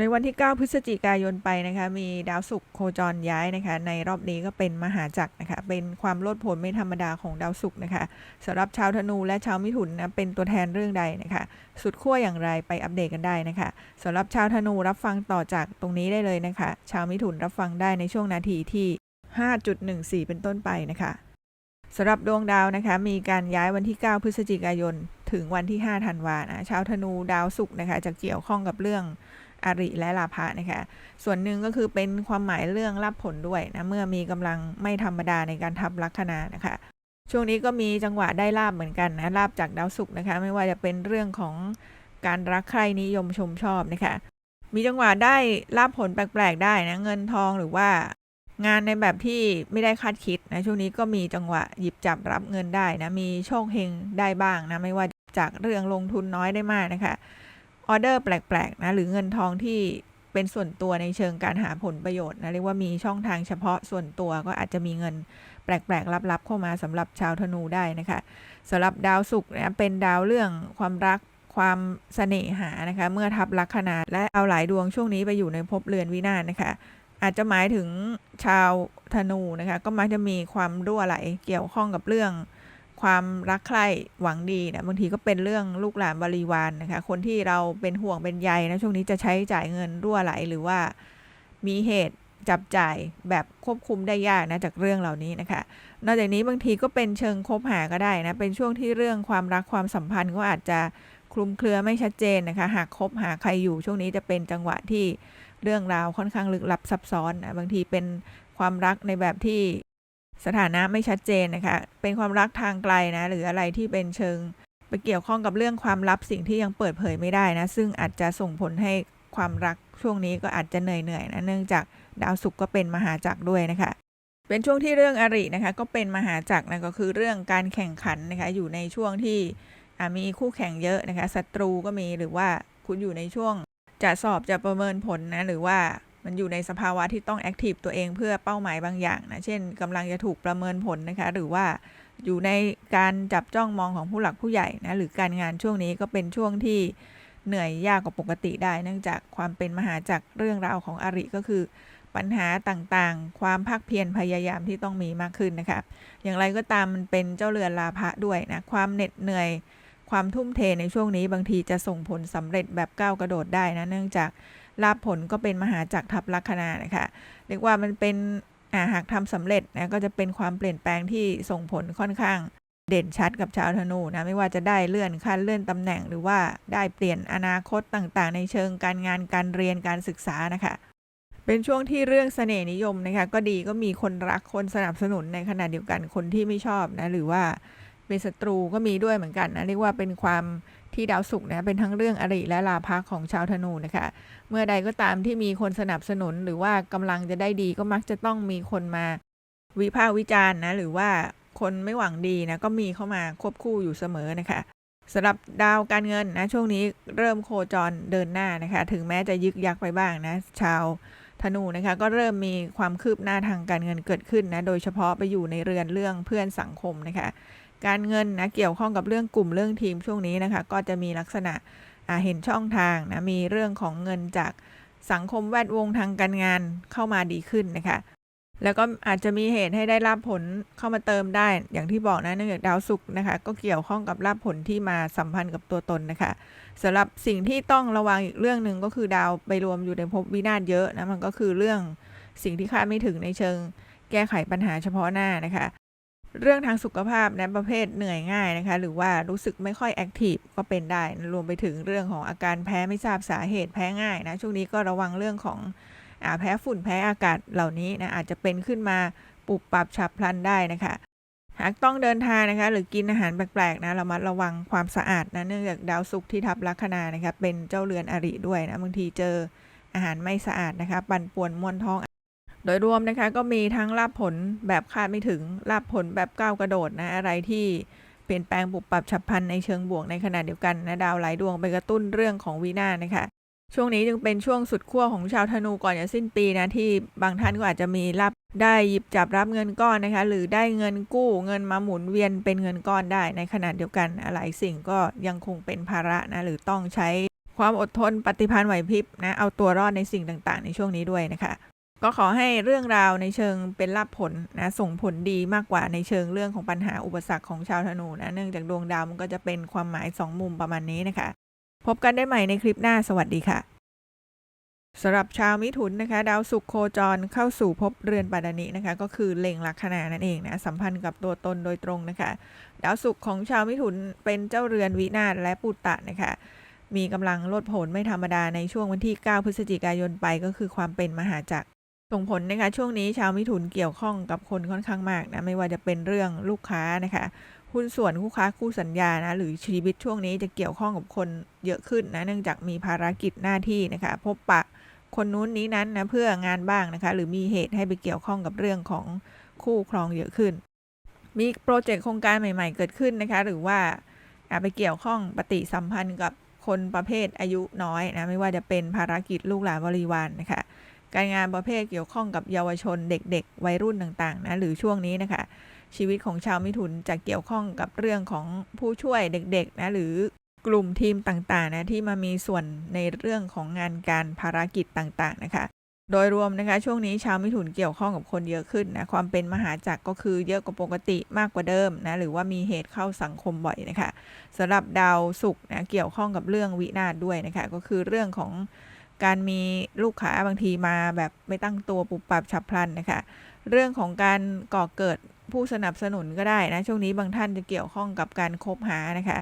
ในวันที่ 9 พฤศจิกายนไปนะคะ มีดาวศุกร์โคจรย้ายนะคะ ในรอบนี้ก็เป็นมหาจักรนะคะ เป็นความโลดโผนไม่ธรรมดาของดาวศุกร์นะคะสำหรับชาวธนูและชาวมิถุนนะเป็นตัวแทนเรื่องใดนะคะ สุดขั้วอย่างไรไปอัปเดตกันได้นะคะสำหรับชาวธนูรับฟังต่อจากตรงนี้ได้เลยนะคะ ชาวมิถุนรับฟังได้ในช่วงนาทีที่ 5.14 เป็นต้นไปนะคะสำหรับดวงดาวนะคะ มีการย้ายวันที่ 9 พฤศจิกายน ถึงวันที่ 5 ธันวานะชาวธนูดาวศุกร์นะคะจะเกี่ยวข้องกับเรื่อง อาริและลาภะนะคะ ส่วนหนึ่งก็คือเป็นความหมายเรื่องรับผลด้วยนะ เมื่อมีกำลังไม่ธรรมดาในการทับลัคนานะคะ ช่วงนี้ก็มีจังหวะได้ลาบเหมือนกันนะลาบจากดาวศุกร์นะคะ ไม่ว่าจะเป็นเรื่องของการรักใคร่นิยมชมชอบนะคะ มีจังหวะได้ลาบผลแปลกๆ ได้นะเงินทองหรือว่างานในแบบที่ไม่ได้คาดคิดนะช่วงนี้ก็มีจังหวะหยิบจับรับเงินได้นะมีโชคเฮงได้บ้างนะไม่ว่าจากเรื่องลงทุนน้อยได้มากนะคะ ออเดอร์แปลกๆนะหรือเงินทองที่เป็นส่วนตัวในเชิงการหาผลประโยชน์นะเรียกว่ามีช่องทางเฉพาะส่วนตัวก็อาจจะมีเงินแปลกๆลับๆเข้ามาสำหรับชาวธนูได้นะคะสำหรับดาวศุกร์นะเป็นดาวเรื่องความรักความเสน่หานะคะเมื่อทับลัคนาและเอาหลายดวงช่วงนี้ไปอยู่ในภพเรือนวินาศนะคะอาจจะหมายถึงชาวธนูนะคะก็มักจะมีความรั่วไหลเกี่ยวข้องกับเรื่อง ความรักใคร่หวังดีนะบางทีก็เป็นเรื่องลูกหลานบริวารนนะคะคนที่เราเป็นห่วงเป็นใยนะช่วงนี้จะใช้จ่ายเงินรั่วไหลหรือว่ามีเหตุจับจ่ายแบบควบคุมได้ยากนะจากเรื่องเหล่านี้นะคะ นอกจากนี้บางทีก็เป็นเชิงคบหาก็ได้นะ เป็นช่วงที่เรื่องความรักความสัมพันธ์ก็อาจจะคลุมเครือไม่ชัดเจนนะคะ หากคบหาใครอยู่ช่วงนี้จะเป็นจังหวะที่เรื่องราวค่อนข้างลึกลับซับซ้อนนะบางทีเป็นความรักในแบบที่ สถานะไม่ชัดเจนนะคะ เป็นความรักทางไกลนะ หรืออะไรที่เป็นเชิงไปเกี่ยวข้องกับเรื่องความลับสิ่งที่ยังเปิดเผยไม่ได้นะ ซึ่งอาจจะส่งผลให้ความรักช่วงนี้ก็อาจจะเหนื่อยๆนะ เนื่องจากดาวศุกร์ก็เป็นมหาจักรด้วยนะคะ เป็นช่วงที่เรื่องอรินะคะ ก็เป็นมหาจักรนะก็คือเรื่องการแข่งขันนะคะ อยู่ในช่วงที่มีคู่แข่งเยอะนะคะศัตรูก็มีหรือว่าคุณอยู่ในช่วงจะสอบจะประเมินผลนะ หรือว่า มันอยู่ในสภาวะที่ต้องแอคทีฟตัวเองเพื่อเป้าหมายบางอย่างนะ เช่นกำลังจะถูกประเมินผลนะคะ หรือว่าอยู่ในการจับจ้องมองของผู้หลักผู้ใหญ่นะ หรือการงานช่วงนี้ก็เป็นช่วงที่เหนื่อยยากกว่าปกติได้ เนื่องจากความเป็นมหาจักรเรื่องราวของอริก็คือ ปัญหาต่างๆ ความภาคเพียรพยายามที่ต้องมีมากขึ้นนะคะ อย่างไรก็ตามมันเป็นเจ้าเรือนลาภะด้วยนะ ความเหน็ดเหนื่อย ความทุ่มเทในช่วงนี้บางทีจะส่งผลสำเร็จแบบก้าวกระโดดได้นะ เนื่องจาก ลาภผลก็เป็นมหาจักรทับลัคนานะคะ เรียกว่ามันเป็นหากทำสำเร็จนะก็จะเป็นความเปลี่ยนแปลงที่ส่งผลค่อนข้างเด่นชัดกับชาวธนูนะไม่ว่าจะได้เลื่อนขั้นเลื่อนตำแหน่ง หรือว่าได้เปลี่ยนอนาคตต่างๆ ในเชิงการงานการเรียนการศึกษานะคะเป็นช่วงที่เรื่องเสน่ห์นิยมนะคะก็ดีก็มีคนรักคนสนับสนุนในขณะเดียวกันคนที่ไม่ชอบนะหรือว่าเป็นศัตรูก็มีด้วยเหมือนกันนะเรียกว่าเป็นความ ที่ดาวศุกร์นะเป็นทั้งเรื่องอริและลาภะของชาวธนูนะคะ เมื่อใดก็ตามที่มีคนสนับสนุนหรือว่ากำลังจะได้ดีก็มักจะต้องมีคนมาวิพากษ์วิจารณ์นะหรือว่าคนไม่หวังดีนะก็มีเข้ามาควบคู่อยู่เสมอนะคะสำหรับดาวการเงินนะช่วงนี้เริ่มโคจรเดินหน้านะคะ ถึงแม้จะยึกยักไปบ้างนะ ชาวธนูนะคะ ก็เริ่มมีความคืบหน้าทางการเงินเกิดขึ้นนะ โดยเฉพาะไปอยู่ในเรือนเรื่องเพื่อนสังคมนะคะ การเงินนะเกี่ยวข้องกับเรื่องกลุ่มเรื่องทีมช่วงนี้นะคะ ก็จะมีลักษณะเห็นช่องทางนะมีเรื่องของเงินจากสังคมแวดวงทางการงานเข้ามาดีขึ้นนะคะ แล้วก็อาจจะมีเหตุให้ได้รับผลเข้ามาเติมได้ อย่างที่บอกนะเนื่องจากดาวศุกร์นะคะ ก็เกี่ยวข้องกับรับผลที่มาสัมพันธ์กับตัวตนนะคะสำหรับสิ่งที่ต้องระวังอีกเรื่องหนึ่งก็คือดาวไปรวมอยู่ในภพวินาศเยอะนะมันก็คือเรื่องสิ่งที่คาดไม่ถึงในเชิง แก้ไขปัญหาเฉพาะหน้านะคะ เรื่องทางสุขภาพนะประเภทเหนื่อยง่ายนะคะ หรือว่ารู้สึกไม่ค่อยแอคทีฟก็เป็นได้รวมไปถึงเรื่องของอาการแพ้ไม่ทราบสาเหตุแพ้ง่ายนะช่วงนี้ก็ระวังเรื่องของอแพ้ฝุ่นแพ้อากาศเหล่านี้นะอาจจะเป็นขึ้นมาปุบปรับฉับพลันได้นะคะหากต้องเดินทางนะคะหรือกินอาหารแปลกๆนะเรามาระวังความสะอาดนะเนื่องจากดาวศุกร์ที่ทับลัคนานะคะเป็นเจ้าเรือนอริด้วยนะบางทีเจออาหารไม่สะอาดนะคะปั่นป่วนมวนท้อง ดยรวมนะคะก็มีทั้งลาบผลแบบคาดไม่ถึงลาบผลแบบก้าวกระโดดนะอะไรที่เปลี่ยนแปลงปุบปรับฉับพลันในเชิงบวกในขณะเดียวกันนะดาวหลายดวงไปกระตุ้นเรื่องของวีนาศนะคะช่วงนี้จึงเป็นช่วงสุดขั้วของชาวธนูก่อนจะสิ้นปีนะที่บางท่านก็อาจจะมีรับได้หยิบจับรับเงินก้อนนะคะหรือได้เงินกู้เงินมาหมุนเวียนเป็นเงินก้อนได้ในขณะเดียวกันอะไรสิ่งก็ยังคงเป็นภาระนะหรือต้องใช้ความอดทนปฏิภาณไหวพริบนะเอาตัวรอดในสิ่งต่างๆ ในช่วงนี้ด้วยนะคะ ก็ขอให้เรื่องราวในเชิงเป็นลาภผลนะส่งผลดีมากกว่าในเชิงเรื่องของปัญหาอุปสรรคของชาวธนูนะเนื่องจากดวงดาวมันก็จะเป็นความหมายสองมุมประมาณนี้นะคะ พบกันได้ใหม่ในคลิปหน้าสวัสดีค่ะสำหรับชาวมิถุนนะคะ ดาวศุกร์โคจรเข้าสู่ภพเรือนปัตตานินะคะ ก็คือเล็งลัคนานั่นเองนะสัมพันธ์กับตัวตนโดยตรงนะคะ ดาวศุกร์ของชาวมิถุนเป็นเจ้าเรือนวินาศและปุตตะนะคะมีกำลังลดผลไม่ธรรมดาในช่วงวันที่ 9 พฤศจิกายนไปก็คือความเป็นมหาจักร ส่งผลนะคะช่วงนี้ชาวมิถุนเกี่ยวข้องกับคนค่อนข้างมากนะไม่ว่าจะเป็นเรื่องลูกค้านะคะหุ้นส่วนคู่ค้าคู่สัญญานะหรือชีวิตช่วงนี้จะเกี่ยวข้องกับคนเยอะขึ้นนะเนื่องจากมีภารกิจหน้าที่นะคะพบปะคนนู้นนี้นั้นนะเพื่องานบ้างนะคะหรือมีเหตุให้ไปเกี่ยวข้องกับเรื่องของคู่ครองเยอะขึ้น มีโปรเจกต์โครงการใหม่ๆ เกิดขึ้นนะคะหรือว่าอาไปเกี่ยวข้องปฏิสัมพันธ์กับคนประเภทอายุน้อยนะไม่ว่าจะเป็นภารกิจลูกหลานบริวารนนะคะ การงานประเภทเกี่ยวข้องกับเยาวชนเด็ก ๆ วัยรุ่นต่างๆนะหรือช่วงนี้นะคะชีวิตของชาวมิถุนจะเกี่ยวข้องกับเรื่องของผู้ช่วยเด็กๆนะหรือกลุ่มทีมต่างๆนะที่มามีส่วนในเรื่องของงานการภารกิจต่างๆนะคะ โดยรวมนะคะช่วงนี้ชาวมิถุนเกี่ยวข้องกับคนเยอะขึ้นนะความเป็นมหาจักรก็คือเยอะกว่าปกติมากกว่าเดิมนะหรือว่ามีเหตุเข้าสังคมบ่อยนะคะสำหรับดาวศุกร์นะเกี่ยวข้องกับเรื่องวินาศด้วยนะคะก็คือเรื่องของ การมีลูกค้าบางทีมาแบบไม่ตั้งตัวปุบปับฉับพลันนะคะ เรื่องของการก่อเกิดผู้สนับสนุนก็ได้นะ ช่วงนี้บางท่านจะเกี่ยวข้องกับการคบหานะคะ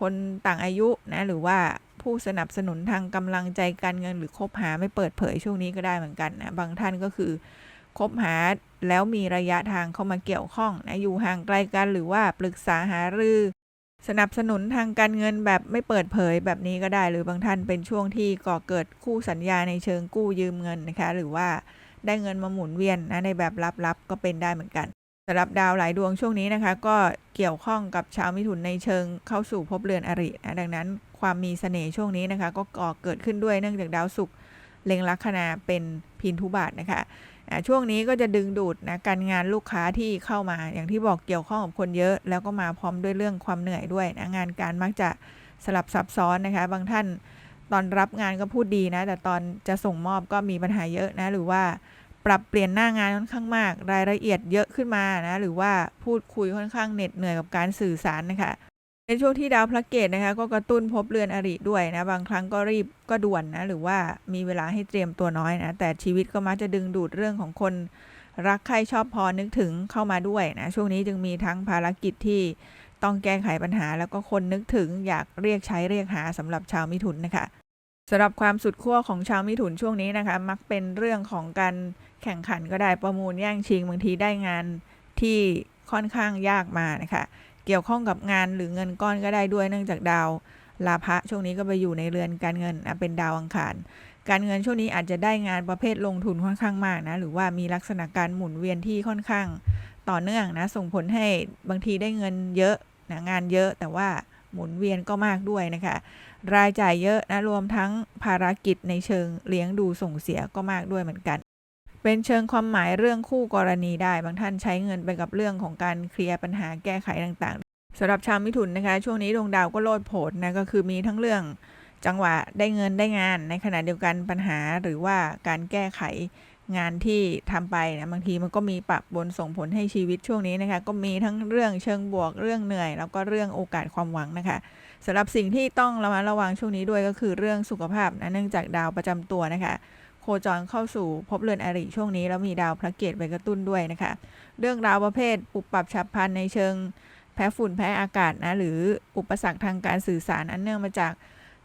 คนต่างอายุนะหรือว่าผู้สนับสนุนทางกำลังใจการเงินหรือคบหาไม่เปิดเผยช่วงนี้ก็ได้เหมือนกันนะบางท่านก็คือคบหาแล้วมีระยะทางเข้ามาเกี่ยวข้องนะอยู่ห่างไกลกันหรือว่าปรึกษาหารือ สนับสนุนทางการเงินแบบไม่เปิดเผยแบบนี้ก็ได้ หรือบางท่านเป็นช่วงที่ก่อเกิดคู่สัญญาในเชิงกู้ยืมเงินนะคะ หรือว่าได้เงินมาหมุนเวียนนะในแบบลับๆก็เป็นได้เหมือนกันสำหรับดาวหลายดวงช่วงนี้นะคะ ก็เกี่ยวข้องกับชาวมิถุนในเชิงเข้าสู่ภพเรือนอรินะดังนั้นความมีเสน่ห์ช่วงนี้นะคะ ก็ก่อเกิดขึ้นด้วยเนื่องจากดาวศุกร์เล็งลัคนาเป็นพินทุบาทนะคะ ช่วงนี้ก็จะดึงดูดนะการงานลูกค้าที่เข้ามา อย่างที่บอกเกี่ยวข้องกับคนเยอะ แล้วก็มาพร้อมด้วยเรื่องความเหนื่อยด้วยนะงานการมักจะสลับซับซ้อนนะคะ บางท่านตอนรับงานก็พูดดีนะ แต่ตอนจะส่งมอบก็มีปัญหาเยอะนะ หรือว่าปรับเปลี่ยนหน้างานค่อนข้างมาก รายละเอียดเยอะขึ้นมานะ หรือว่าพูดคุยค่อนข้างเหน็ดเหนื่อยกับการสื่อสารนะคะ ในช่วงที่ดาวพระเกตนะคะก็กระตุ้นพบเรือนอริด้วยนะ บางครั้งก็รีบก็ด่วนนะหรือว่ามีเวลาให้เตรียมตัวน้อยนะ แต่ชีวิตก็มักจะดึงดูดเรื่องของคนรักใครชอบพอนึกถึงเข้ามาด้วยนะ ช่วงนี้จึงมีทั้งภารกิจที่ต้องแก้ไขปัญหา แล้วก็คนนึกถึงอยากเรียกใช้เรียกหาสำหรับชาวมิถุนนะคะสำหรับความสุดขั้วของชาวมิถุนช่วงนี้นะคะ มักเป็นเรื่องของการแข่งขันก็ได้ประมูลแย่งชิงบางทีได้งานที่ค่อนข้างยากมานะคะ เกี่ยวข้องกับงานหรือเงินก้อนก็ได้ด้วยเนื่องจากดาวลาภะช่วงนี้ก็ไปอยู่ในเรือนการเงินเป็นดาวอังคาร การเงินช่วงนี้อาจจะได้งานประเภทลงทุนค่อนข้างมากนะหรือว่ามีลักษณะการหมุนเวียนที่ค่อนข้างต่อเนื่องนะส่งผลให้บางทีได้เงินเยอะนะงานเยอะแต่ว่าหมุนเวียนก็มากด้วยนะคะ รายจ่ายเยอะนะรวมทั้งภารกิจในเชิงเลี้ยงดูส่งเสียก็มากด้วยเหมือนกัน เป็นเชิงความหมายเรื่องคู่กรณีได้ บางท่านใช้เงินไปกับเรื่องของการเคลียร์ปัญหาแก้ไขต่างๆสำหรับชาวมิถุนนะคะ ช่วงนี้ดวงดาวก็โลดโผนนะก็คือมีทั้งเรื่องจังหวะได้เงินได้งาน ในขณะเดียวกันปัญหาหรือว่าการแก้ไขงานที่ทำไปนะบางทีมันก็มีปะบนส่งผลให้ชีวิตช่วงนี้นะคะ ก็มีทั้งเรื่องเชิงบวกเรื่องเหนื่อย แล้วก็เรื่องโอกาสความหวังนะคะสำหรับสิ่งที่ต้องระมัดระวังช่วงนี้ด้วยก็คือเรื่องสุขภาพนะเนื่องจากดาวประจำตัวนะคะ โคจรเข้าสู่พบเรือนอริช่วงนี้ แล้วมีดาวพระเกตไปกระตุ้นด้วยนะคะ เรื่องราวประเภทปุบปรับฉับพลันในเชิงแพ้ฝุ่นแพ้อากาศนะหรืออุปสรรคทางการสื่อสารอันเนื่องมาจาก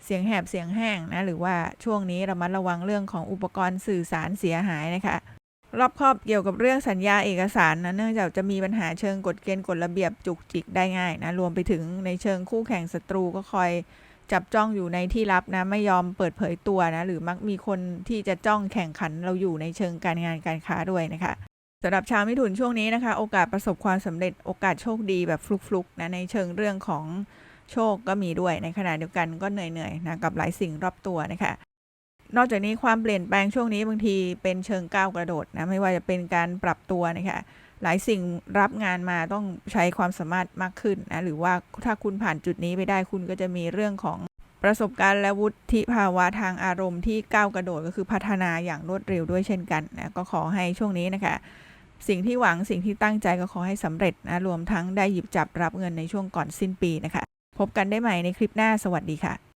เสียงแหบเสียงแห้งนะหรือว่าช่วงนี้ระมัดระวังเรื่องของอุปกรณ์สื่อสารเสียหายนะคะรอบครอบเกี่ยวกับเรื่องสัญญาเอกสารนะเนื่องจากจะมีปัญหาเชิงกฎเกณฑ์กฎระเบียบจุกจิกได้ง่ายนะรวมไปถึงในเชิงคู่แข่งศัตรูก็คอย จับจ้องอยู่ในที่ลับนะ ไม่ยอมเปิดเผยตัวนะ หรือมักมีคนที่จะจ้องแข่งขันเราอยู่ในเชิงการงานการค้าด้วยนะคะสำหรับชาวมิถุนช่วงนี้นะคะ โอกาสประสบความสำเร็จโอกาสโชคดีแบบฟลุกๆนะในเชิงเรื่องของโชคก็มีด้วยในขณะเดียวกันก็เหนื่อยๆนะกับหลายสิ่งรอบตัวนะคะนอกจากนี้ความเปลี่ยนแปลงช่วงนี้บางทีเป็นเชิงก้าวกระโดดนะไม่ว่าจะเป็นการปรับตัวนะคะ หลายสิ่งรับงานมาต้องใช้ความสามารถมากขึ้นนะหรือว่าถ้าคุณผ่านจุดนี้ไปได้คุณก็จะมีเรื่องของประสบการณ์และวุฒิภาวะทางอารมณ์ที่ก้าวกระโดดก็คือพัฒนาอย่างรวดเร็วด้วยเช่นกันนะก็ขอให้ช่วงนี้นะคะ สิ่งที่หวังสิ่งที่ตั้งใจก็ขอให้สำเร็จนะรวมทั้งได้หยิบจับรับเงินในช่วงก่อนสิ้นปีนะคะ พบกันได้ใหม่ในคลิปหน้าสวัสดีค่ะ